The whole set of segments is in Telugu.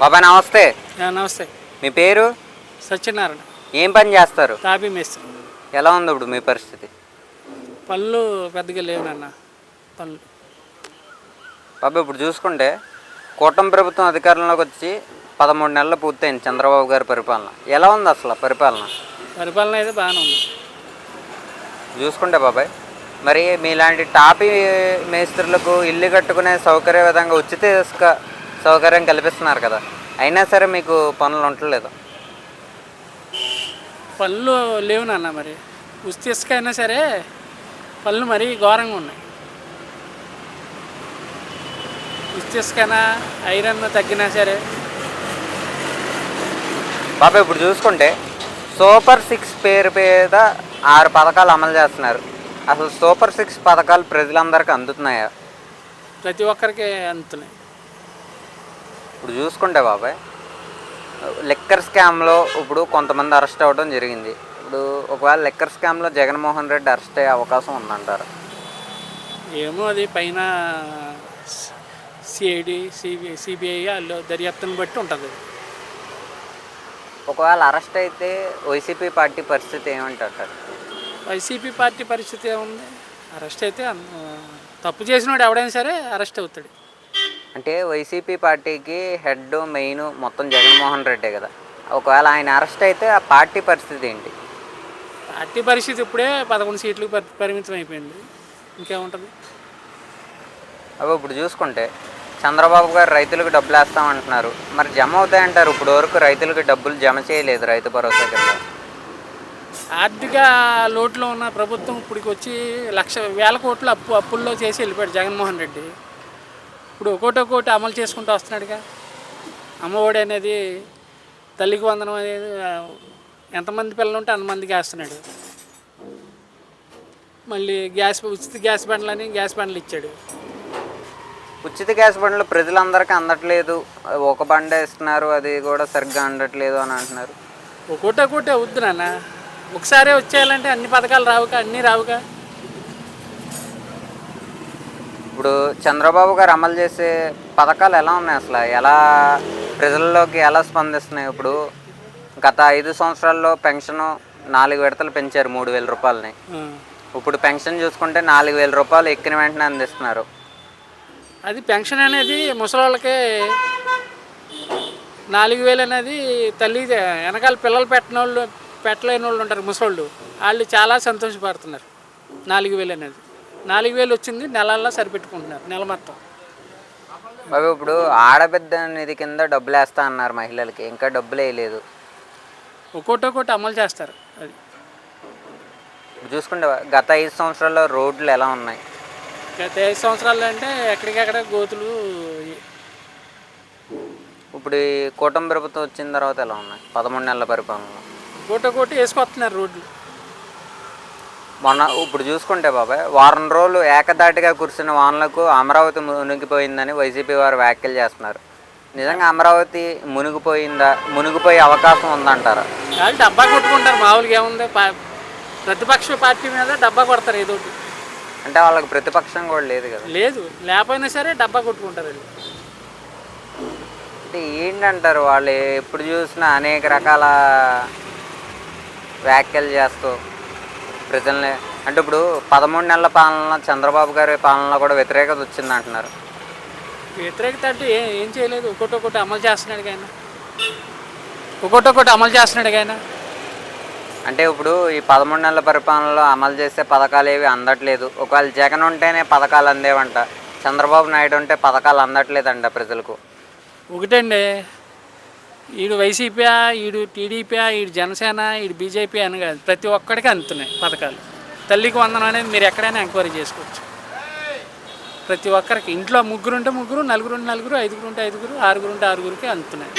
బాబాయ్ నమస్తే. నమస్తే. మీ పేరు? సత్యనారాయణ. ఏం పని చేస్తారు? తాపీ మేస్త్రి. ఎలా ఉంది ఇప్పుడు మీ పరిస్థితి? పళ్ళు పెద్దగా లేవు నాన్న పళ్ళు. బాబాయ్ ఇప్పుడు చూసుకుంటే కూటమి ప్రభుత్వం అధికారంలోకి వచ్చి పదమూడు నెలలు పూర్తయింది చంద్రబాబు గారి పరిపాలన. ఎలా ఉంది అసలు పరిపాలన? పరిపాలన అయితే బాగానే ఉంది. చూసుకుంటే బాబాయ్ మరి మీలాంటి టాపీ మేస్త్రులకు ఇల్లు కట్టుకునే సౌకర్య విధంగా ఉచిత ఇసుక సౌకర్యం కల్పిస్తున్నారు కదా. అయినా సరే మీకు పనులు ఉండలేదు పళ్ళు లేవు నాన్న మరి. ఉస్తి ఇసుక అయినా సరే పళ్ళు మరీ ఘోరంగా ఉన్నాయి. ఉస్తి ఇసుకైనా ఐరన్ తగ్గినా సరే. బాబాయ్ ఇప్పుడు చూసుకుంటే సూపర్ సిక్స్ పేరు మీద ఆరు పథకాలు అమలు చేస్తున్నారు. అసలు సూపర్ సిక్స్ పథకాలు ప్రజలందరికీ అందుతున్నాయా? ప్రతి ఒక్కరికి అందుతున్నాయి. ఇప్పుడు చూసుకుంటే బాబాయ్ లిక్కర్ స్కామ్లో ఇప్పుడు కొంతమంది అరెస్ట్ అవ్వడం జరిగింది. ఇప్పుడు ఒకవేళ లిక్కర్ స్కామ్లో జగన్మోహన్ రెడ్డి అరెస్ట్ అయ్యే అవకాశం ఉందంటారు? ఏమో అది పైన సిఐడి సిబిఐ సిబిఐ వాళ్ళు దర్యాప్తుని బట్టి ఉంటుంది. ఒకవేళ అరెస్ట్ అయితే వైసీపీ పార్టీ పరిస్థితి ఏమంటారు? వైసీపీ పార్టీ పరిస్థితి ఏముంది? అరెస్ట్ అయితే తప్పు చేసినోడు ఎవడైనా సరే అరెస్ట్ అవుతాడు. అంటే వైసీపీ పార్టీకి హెడ్ మెయిన్ మొత్తం జగన్మోహన్ రెడ్డే కదా. ఒకవేళ ఆయన అరెస్ట్ అయితే ఆ పార్టీ పరిస్థితి ఏంటి? పార్టీ పరిస్థితి ఇప్పుడే పదకొండు సీట్లకు పరి- పరిమితం అయిపోయింది. ఇంకేముంటుంది? అవి ఇప్పుడు చూసుకుంటే చంద్రబాబు గారు రైతులకు డబ్బులు వేస్తామంటున్నారు. మరి జమ అవుతాయంటారు ఇప్పుడు వరకు రైతులకు డబ్బులు జమ చేయలేదు రైతు భరోసా కింద. ఆర్థిక లోటులో ఉన్న ప్రభుత్వం ఇప్పటికి వచ్చి లక్ష వేల కోట్లు అప్పు అప్పుల్లో చేసి వెళ్ళిపోయాడు జగన్మోహన్ రెడ్డి. ఇప్పుడు ఒకటి ఒకటి అమలు చేసుకుంటూ వస్తున్నాడుగా. అమ్మఒడి అనేది తల్లికి వందనం అనేది ఎంతమంది పిల్లలు ఉంటే అంతమందికి వేస్తున్నాడు మళ్ళీ గ్యాస్ ఉచిత గ్యాస్ బండ్లని గ్యాస్ బండ్లు ఇచ్చాడు. ఉచిత గ్యాస్ బండ్లు ప్రజలందరికీ అందట్లేదు. ఒక బండ ఇస్తున్నారు అది కూడా సరిగ్గా అందట్లేదు అని అంటున్నారు. ఒకటి ఒకటి అవుద్దు నాన్న. ఒకసారి వచ్చేయాలంటే అన్ని పథకాలు రావుగా అన్నీ రావుగా. ఇప్పుడు చంద్రబాబు గారు అమలు చేసే పథకాలు ఎలా ఉన్నాయి అసలు? ఎలా ప్రజల్లోకి ఎలా స్పందిస్తున్నాయి? ఇప్పుడు గత ఐదు సంవత్సరాల్లో పెన్షన్ నాలుగు విడతలు పెంచారు మూడు వేల రూపాయలని. ఇప్పుడు పెన్షన్ చూసుకుంటే నాలుగు వేల రూపాయలు ఎక్కిన వెంటనే అందిస్తున్నారు. అది పెన్షన్ అనేది ముసలోళ్ళకి నాలుగు వేలు అనేది తల్లి వెనకాల పిల్లలు పెట్టిన వాళ్ళు పెట్టలేని వాళ్ళు ఉంటారు ముసలోళ్ళు. వాళ్ళు చాలా సంతోషపడుతున్నారు నాలుగు వేలు అనేది. నాలుగు వేలు వచ్చింది నెలల్లో సరిపెట్టుకుంటున్నారు నెల మొత్తం. అవి ఇప్పుడు ఆడబిడ్డ నిధి కింద డబ్బులు వేస్తా అన్నారు మహిళలకి ఇంకా డబ్బులు వేయలేదు. ఒక్కోటి ఒక్కోటి అమలు చేస్తారు అది. చూసుకుంటే గత ఐదు సంవత్సరాల్లో రోడ్లు ఎలా ఉన్నాయి? గత ఐదు సంవత్సరాలు అంటే ఎక్కడికెక్కడ గోతులు ఇప్పుడు ఈ కూటమి ప్రభుత్వం వచ్చిన తర్వాత ఎలా ఉన్నాయి? పదమూడు నెలల పరిపాలనలో. ఒక్కోటి ఒక్కోటి వేసుకొస్తున్నారు రోడ్లు. మొన్న ఇప్పుడు చూసుకుంటే బాబాయ్ వారం రోజులు ఏకదాటిగా కురిసిన వానలకు అమరావతి మునిగిపోయిందని వైసీపీ వారు వ్యాఖ్యలు చేస్తున్నారు. నిజంగా అమరావతి మునిగిపోయిందా మునిగిపోయే అవకాశం ఉందంటారా? డబ్బా కొట్టుకుంటారు మామూలుగా ఏముంది? ప్రతిపక్ష పార్టీ మీద డబ్బా కొడతారు ఏదో ఒకటి. అంటే వాళ్ళకి ప్రతిపక్షం కూడా లేదు కదా. లేదు లేకపోయినా సరే డబ్బా కొట్టుకుంటారు వీళ్ళు. అంటే ఏంటంటారు వాళ్ళు? ఎప్పుడు చూసినా అనేక రకాల వ్యాఖ్యలు చేస్తూ ప్రజల్ని అంటే ఇప్పుడు పదమూడు నెలల పాలన చంద్రబాబు గారి పాలనలో కూడా వ్యతిరేకత వచ్చింది అంటున్నారు. వ్యతిరేకత అంటే ఏం ఏం చేయలేదు. ఒకటి ఒకటి అమలు చేస్తున్నాడు ఆయన. ఒకటి ఒకటి అమలు చేస్తున్నాడు ఆయన. అంటే ఇప్పుడు ఈ పదమూడు నెలల పరిపాలనలో అమలు చేసే పథకాలు ఏవి అందట్లేదు. ఒకవేళ జగన్ ఉంటేనే పథకాలు అందేవంట. చంద్రబాబు నాయుడు ఉంటే పథకాలు అందట్లేదంట ప్రజలకు. ఒకటండి. ఈడు వైసీపీ ఈడు టీడీపీ ఈడు జనసేన ఈడు బీజేపీ అని కాదు. ప్రతి ఒక్కడికి అందుతున్నాయి పథకాలు. తల్లికి వందనం అనేది మీరు ఎక్కడైనా ఎంక్వైరీ చేసుకోవచ్చు. ప్రతి ఒక్కరికి ఇంట్లో ముగ్గురు ఉంటే ముగ్గురు నలుగురు ఉంటే నలుగురు ఐదుగురు ఉంటే ఐదుగురు ఆరుగురు ఉంటే ఆరుగురికి అందుతున్నాయి.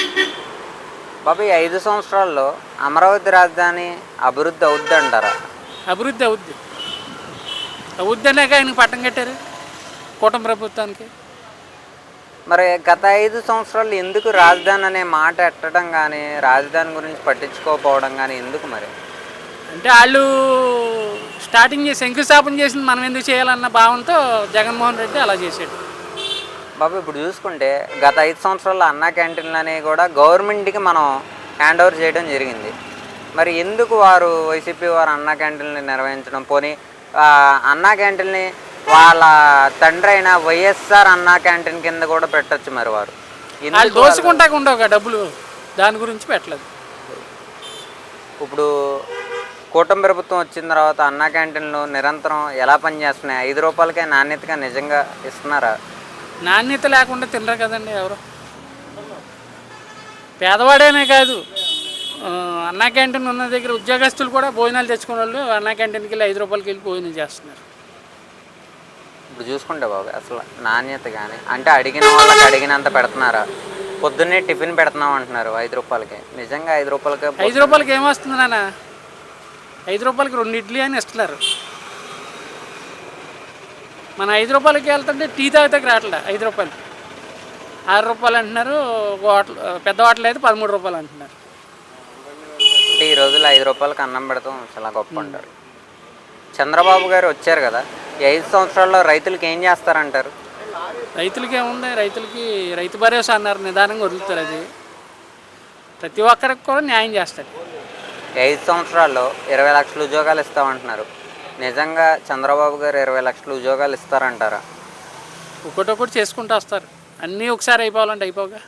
బాబు ఈ ఐదు సంవత్సరాల్లో అమరావతి రాజధాని అభివృద్ధి అవుద్ది అంటారా? అభివృద్ధి అవుద్ది. అవుద్ది అనేక ఆయనకు పట్టం కట్టారు కూటమి ప్రభుత్వానికి. మరి గత ఐదు సంవత్సరాలు ఎందుకు రాజధాని అనే మాట ఎట్టడం కానీ రాజధాని గురించి పట్టించుకోకపోవడం కానీ ఎందుకు మరి? అంటే వాళ్ళు స్టార్టింగ్ చేసి శంకుస్థాపన చేసింది మనం ఎందుకు చేయాలన్న భావంతో జగన్మోహన్ రెడ్డి అలా చేశాడు. బాబు ఇప్పుడు చూసుకుంటే గత ఐదు సంవత్సరాల్లో అన్నా క్యాంటీన్లు అనేవి కూడా గవర్నమెంట్కి మనం హ్యాండ్ ఓవర్ చేయడం జరిగింది. మరి ఎందుకు వారు వైసీపీ వారు అన్నా క్యాంటీన్ని నిర్వహించడం? పోనీ అన్నా క్యాంటీన్ని వాళ్ళ తండ్రి అయిన వైఎస్ఆర్ అన్నా క్యాంటీన్ కింద కూడా పెట్టొచ్చు మరి వారు. వాళ్ళు దోచుకుంటాక ఉండవు డబ్బులు. దాని గురించి పెట్టలేదు. ఇప్పుడు కూటమి ప్రభుత్వం వచ్చిన తర్వాత అన్నా క్యాంటీన్లు నిరంతరం ఎలా పనిచేస్తున్నాయి? ఐదు రూపాయలకే నాణ్యతగా నిజంగా ఇస్తున్నారా? నాణ్యత లేకుండా తినరు కదండి ఎవరు? పేదవాడేనే కాదు. అన్నా క్యాంటీన్ ఉన్న దగ్గర ఉద్యోగస్తులు కూడా భోజనాలు తెచ్చుకునే వాళ్ళు అన్నా క్యాంటీన్కి వెళ్ళి ఐదు రూపాయలకి వెళ్ళి భోజనం చేస్తున్నారు. ఇప్పుడు చూసుకుంటే బాబు అసలు నాణ్యత కానీ అంటే అడిగిన వాళ్ళకి అడిగినంత పెడుతున్నారా? పొద్దున్నే టిఫిన్ పెడుతున్నాం అంటున్నారు ఐదు రూపాయలకి. నిజంగా ఐదు రూపాయలకి ఐదు రూపాయలకి ఏమొస్తుంది నాన్న? ఐదు రూపాయలకి రెండు ఇడ్లీ అని ఇస్తున్నారు. మన ఐదు రూపాయలకి వెళ్తుంటే టీ తాగితే రావట్లే ఐదు రూపాయలు. ఆరు రూపాయలు అంటున్నారు హోటల్ పెద్ద హోటల్ అయితే పదమూడు రూపాయలు అంటున్నారు. అంటే ఈ రోజుల్లో ఐదు రూపాయలకి అన్నం పెడతాం చాలా గొప్ప అంటారు. చంద్రబాబు గారు వచ్చారు కదా ఐదు సంవత్సరాల్లో రైతులకి ఏం చేస్తారంటారు? రైతులకి ఏముంది రైతులకి రైతు భరోసా అన్నారు. నిదానంగా వదులుతారు అది. ప్రతి ఒక్కరికి కూడా న్యాయం చేస్తారు. ఐదు సంవత్సరాల్లో ఇరవై లక్షల ఉద్యోగాలు ఇస్తామంటున్నారు. నిజంగా చంద్రబాబు గారు ఇరవై లక్షల ఉద్యోగాలు ఇస్తారంటారా? ఒకటొకటి చేసుకుంటూ వస్తారు. అన్నీ ఒకసారి అయిపోవాలంటే అయిపోగా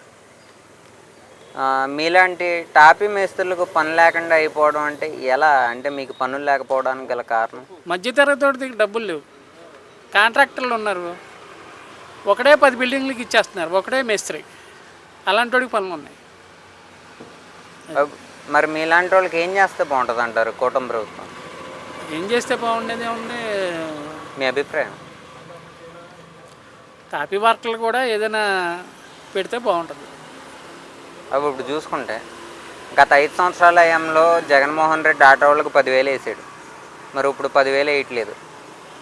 మీలాంటి టాపీ మేస్త్రులకు పని లేకుండా అయిపోవడం అంటే ఎలా? అంటే మీకు పనులు లేకపోవడానికి గల కారణం? మధ్యతరగతి డబ్బులు లేవు. కాంట్రాక్టర్లు ఉన్నారు. ఒకడే పది బిల్డింగ్లకి ఇచ్చేస్తున్నారు. ఒకడే మేస్త్రి. అలాంటి వాడికి పనులు ఉన్నాయి. మరి మీలాంటి వాళ్ళకి ఏం చేస్తే బాగుంటుంది అంటారు కూటమి ప్రభుత్వం? ఏం చేస్తే బాగుండేది ఉంది మీ అభిప్రాయం? తాపీ వర్కర్లు కూడా ఏదైనా పెడితే బాగుంటుంది. అవి ఇప్పుడు చూసుకుంటే గత ఐదు సంవత్సరాల హయాంలో జగన్మోహన్ రెడ్డి ఆటో వాళ్ళకి పదివేలు వేసాడు. మరి ఇప్పుడు పదివేలు వేయట్లేదు.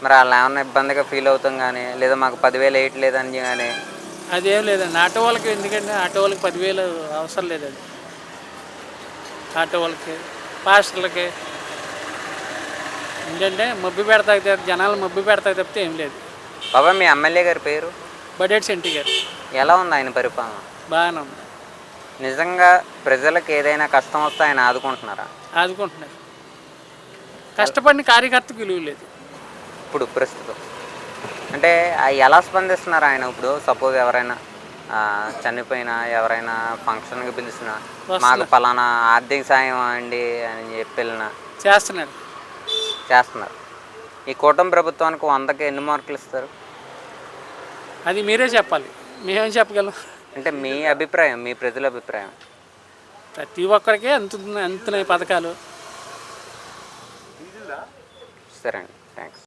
మరి వాళ్ళు ఏమన్నా ఇబ్బందిగా ఫీల్ అవుతాం కానీ లేదా మాకు పదివేలు వేయట్లేదు అని కానీ. అదేం లేదండి. ఆటో వాళ్ళకి ఎందుకంటే ఆటో వాళ్ళకి పదివేలు అవసరం లేదు అది ఆటో వాళ్ళకి పాస్టర్లకి. ఏంటంటే మబ్బి పెడతా జనాలు మబ్బి పెడతా తప్పితే ఏం లేదు. బాబా మీ ఎమ్మెల్యే గారి పేరు? బడ్జెట్ సెంటి గారు. ఎలా ఉంది ఆయన పరిపాలన? బాగానే ఉంది. నిజంగా ప్రజలకు ఏదైనా కష్టం వస్తే ఆయన ఆదుకుంటున్నారా? ఆదుకుంటున్నారు. కష్టపడిన కార్యకర్తకు విలువ లేదు. ఇప్పుడు ప్రస్తుతం అంటే ఎలా స్పందిస్తున్నారు ఆయన ఇప్పుడు? సపోజ్ ఎవరైనా చనిపోయినా ఎవరైనా ఫంక్షన్కి పిలిచినా మాకు ఫలానా ఆర్థిక సాయం అండి అని చెప్పి వెళ్ళినా? చేస్తున్నారు చేస్తున్నారు. ఈ కూటమి ప్రభుత్వానికి వందకి ఎన్ని మార్కులు ఇస్తారు? అది మీరే చెప్పాలి. మేమేం చెప్పగలం? అంటే మీ అభిప్రాయం మీ ప్రజల అభిప్రాయం. ప్రతి ఒక్కరికి అంతున్నాయి పథకాలు? సరే అండి. థ్యాంక్స్